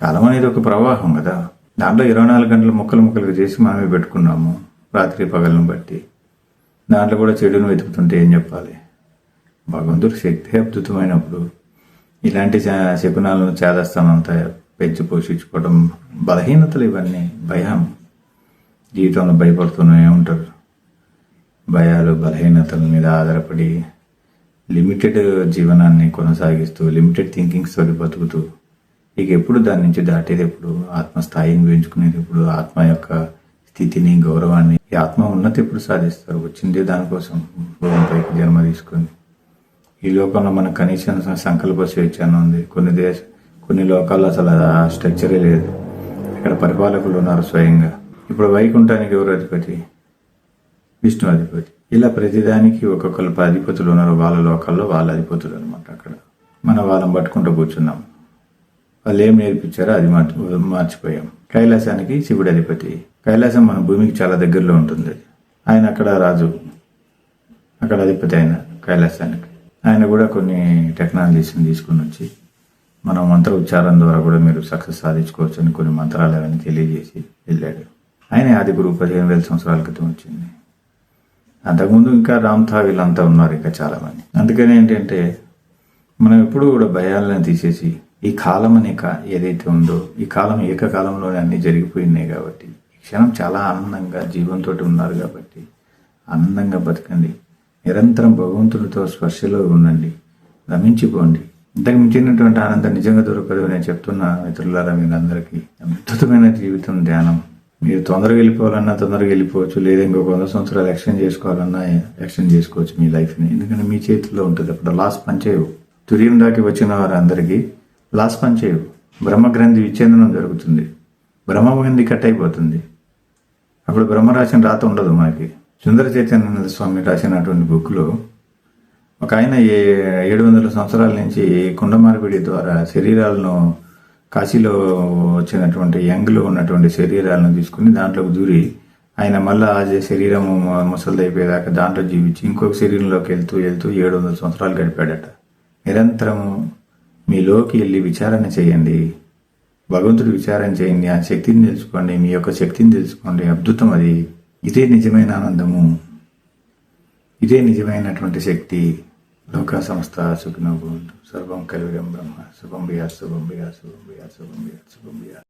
కాలం అనేది ఒక ప్రవాహం కదా. దాంట్లో ఇరవై నాలుగు గంటలు ముక్కలు ముక్కలుగా చేసి మనమే పెట్టుకున్నాము రాత్రి పగలను బట్టి. దాంట్లో కూడా చెడును వెతుకుతుంటే ఏం చెప్పాలి? భగవంతుడు శక్తి అద్భుతమైనప్పుడు. ఇలాంటి శకునాలను చేదస్తానంతా పెంచి పోషించుకోవడం బలహీనతలు ఇవన్నీ భయం. జీవితంలో భయపడుతూనే ఉంటారు. భయాలు బలహీనతల మీద ఆధారపడి లిమిటెడ్ జీవనాన్ని కొనసాగిస్తూ లిమిటెడ్ థింకింగ్స్ తోటి బతుకుతూ ఇక ఎప్పుడు దాని నుంచి దాటేది ఎప్పుడు? ఆత్మ స్థాయిని పెంచుకునేది ఎప్పుడు? ఆత్మ యొక్క స్థితిని గౌరవాన్ని ఈ ఆత్మ ఉన్నతి ఎప్పుడు సాధిస్తారు? వచ్చిందే దానికోసం భూమిపైకి జన్మ తీసుకొని. ఈ లోకంలో మన కనీసం సంకల్ప స్వేచ్ఛ అని ఉంది. కొన్ని దేశ కొన్ని లోకాల్లో అసలు ఆ స్ట్రక్చరే లేదు. ఇక్కడ పరిపాలకులు ఉన్నారు స్వయంగా. ఇప్పుడు వైకుంఠానికి ఎవరు అధిపతి? విష్ణు అధిపతి. ఇలా ప్రతిదానికి ఒక్కొక్కరు అధిపతులు ఉన్నారు. వాళ్ళ లోకాల్లో వాళ్ళ అధిపతులు అనమాట అక్కడ. మనం వాళ్ళని పట్టుకుంటూ కూర్చున్నాం. వాళ్ళు ఏం నేర్పించారో అది మార్చి మార్చిపోయాం. కైలాసానికి శివుడు అధిపతి. కైలాసం మన భూమికి చాలా దగ్గరలో ఉంటుంది ఆయన అక్కడ రాజు. అక్కడ అధిపతి ఆయన కైలాసానికి. ఆయన కూడా కొన్ని టెక్నాలజీస్ని తీసుకుని వచ్చి మనం మంత్ర ఉచ్చారం ద్వారా కూడా మీరు సక్సెస్ సాధించుకోవచ్చు అని కొన్ని మంత్రాలు అవన్నీ తెలియజేసి వెళ్ళాడు. ఆయన ఆది గురువు పదిహేను వేల సంవత్సరాల క్రితం వచ్చింది. అంతకుముందు ఇంకా రామ్థా వీళ్ళంతా ఉన్నారు ఇంకా చాలా మంది అందుకని ఏంటంటే మనం ఎప్పుడు కూడా భయాలను తీసేసి ఈ కాలం అనేక ఏదైతే ఉందో ఈ కాలం ఏకకాలంలోనే అన్ని జరిగిపోయినాయి కాబట్టి ఈ క్షణం చాలా ఆనందంగా జీవంతో ఉన్నారు కాబట్టి ఆనందంగా బతకండి. నిరంతరం భగవంతుడితో స్పర్శలో ఉండండి. రమించిపోండి ఇంతకు మించినటువంటి ఆనందం నిజంగా దొరకదు నేను చెప్తున్నా మిత్రులారా మీరందరికీ. అద్భుతమైన జీవితం ధ్యానం. మీరు తొందరగా వెళ్ళిపోవాలన్నా తొందరగా వెళ్ళిపోవచ్చు లేదా ఇంకొక వంద సంవత్సరాలు ఎక్స్టెండ్ చేసుకోవాలన్నా ఎక్స్టెండ్ చేసుకోవచ్చు మీ లైఫ్ని. ఎందుకంటే మీ చేతిలో ఉంటుంది. అప్పుడు లాస్ట్ పనిచేయవు. తుర్యం దాటి వచ్చిన వారందరికీ లాస్ట్ పనిచేయవు బ్రహ్మగ్రంథి విచ్ఛేదనం జరుగుతుంది. బ్రహ్మగ్రంథి కట్ అయిపోతుంది అప్పుడు బ్రహ్మరాశిని రాత ఉండదు మనకి సుందర చైతన్యానంద స్వామి రాసినటువంటి బుక్లో ఒక ఆయన ఏ ఏడు వందల సంవత్సరాల నుంచి కుండమార్పిడి ద్వారా శరీరాలను కాశీలో వచ్చినటువంటి యంగ్లో ఉన్నటువంటి శరీరాలను తీసుకుని దాంట్లోకి దూరి ఆయన మళ్ళా ఆ శరీరం ముసలిదైపోయేదాకా దాంట్లో జీవించి ఇంకొక శరీరంలోకి వెళ్తూ వెళ్తూ ఏడు వందల సంవత్సరాలు గడిపాడట. నిరంతరము మీలోకి వెళ్ళి విచారణ చేయండి. భగవంతుడు విచారణ చేయండి. ఆ శక్తిని తెలుసుకోండి. మీ యొక్క శక్తిని తెలుసుకోండి. అద్భుతం అది. ఇదే నిజమైన ఆనందము. ఇదే నిజమైనటువంటి శక్తి. లోక సంస్థ సుఖినో భవంతు. సర్వం కలివిరం బ్రహ్మ. శుభం బియా శుభం బియా శుభం బియా శుభం బియా శుభం బియా